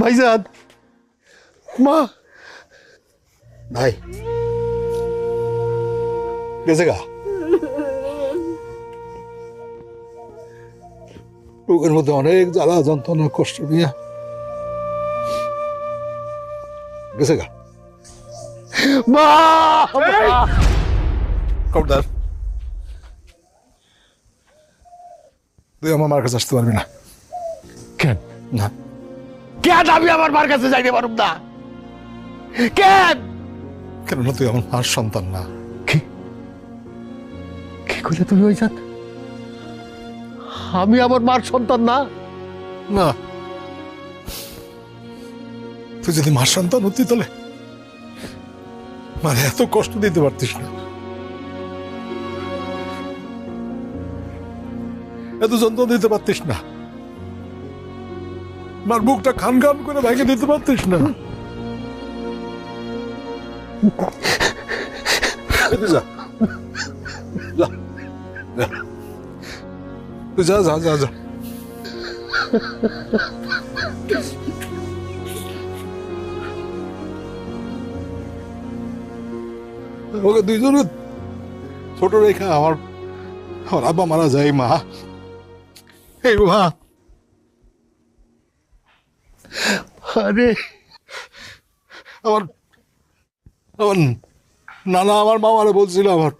ভাইজান। মা। ভাই। গেছে গা। রোগের মধ্যে অনেক জ্বালা যন্ত্রণা কষ্ট নিয়ে। গেছে গা। মা। খবরদার। তুই আমার মার কাছে আসতে পারবি না। কেন? না। কেন আমি আমার মার কাছে যাইতে পারব না? কেন? কেননা তুই আমার মার সন্তান না। কি? কি করলে তুমি ওই যান আমি আমার মার সন্তান না? না। তুই যদি মার সন্তান হতি তাহলে মানে এত কষ্ট দিতে পারতিস না। এত যন্ত্রণা দিতে পারতিস না। মার বুকটা খান খান করে ভেঙে দিতে পারতিস না। যা। যা। যা। যা ওকে ছোট রেখা, আমার আমার আব্বা মারা যায়, মা। এই, মা। আরে, আমার আমার নানা আমার মামারে বলছিল আমার,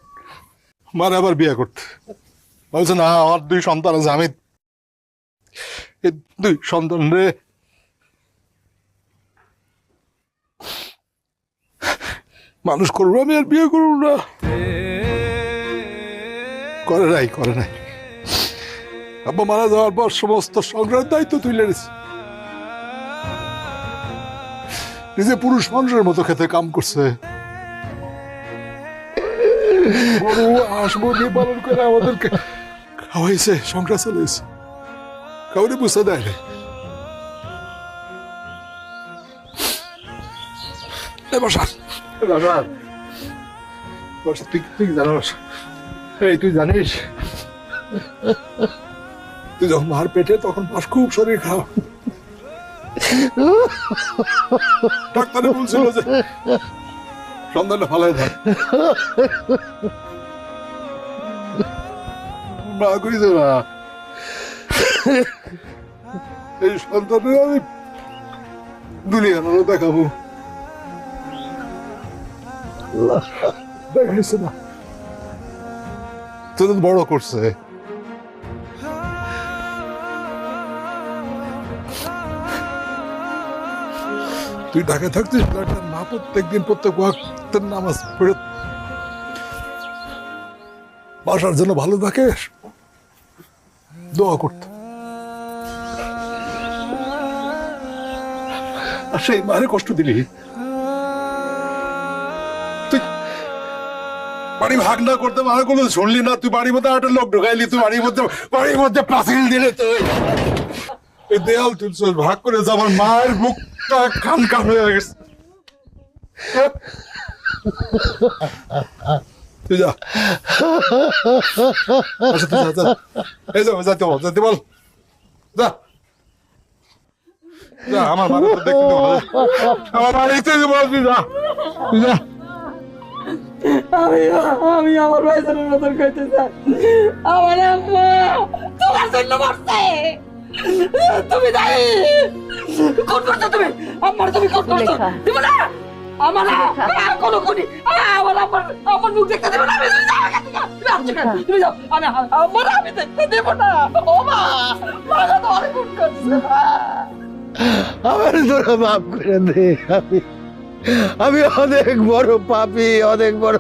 মারে আবার বিয়ে করতে। বলছে, না, আমার দুই সন্তান আছে, আমি দুই সন্তান রে। মানুষ করব আমি আর বিয়ে করব না। করে নাই করে নাই। আব্বা মারা যাওয়ার পর সমস্ত সংগ্রামের দায়িত্ব তুলে নিয়েছে। নিজে পুরুষ মানুষের মতো খেতে কাম করছে। পালন করে আমাদেরকে খাওয়াইছে, সংসার কাউরে বুঝতে দেয় তুই জানোস? তুই যখন মার পেটে তখন খুব শরীর খারাপ। ডাক্তারে বলছিল যে সন্ধানটা ভালো থাক না করিস না এই সন্তানের আমি দুনিয়ারও দেখাবো। দেখাইছে না। তোদের বড় করছে। তুই ঢাকায় থাকতিস? ডাক্তার মা প্রত্যেকদিন প্রত্যেক ওয়াক্তের নামাজ পড়ে বাসার জন্য ভালো থাকে, দোয়া করত। আর সেই মারে কষ্ট দিলি? তুই বাড়ি ভাগ না করতে মারা কোনো শুনলি না? তুই বাড়ির মধ্যে একটা লোক ঢুকাইলি, তুই বাড়ির মধ্যে বাড়ির মধ্যে পাঁচিল দিলে তুই। এই দেয়াল তুলছ ভাগ করে যাবার মায়ের বুকটা খান খান হয়ে তুই যাতে বল বল যা আমার তো। আমার বল তুই যা যা আমি আমি আমার ভাইজানের মতন চাই আমার তোমার জন্য তুমি কোন করছ তুমি? আমার তুমি কোন করছ। তুমি না? আমার না? কোন কোনি আমার আমার আমার মুখ দেখতে দেবে না? আমি তুমি যাও কেন? আমি আমার আমি দেখতে দেবো না। ও মা মা তো অনেক করছে আমার তোরা মাফ করে দে। আমি আমি অনেক বড় পাপি অনেক বড়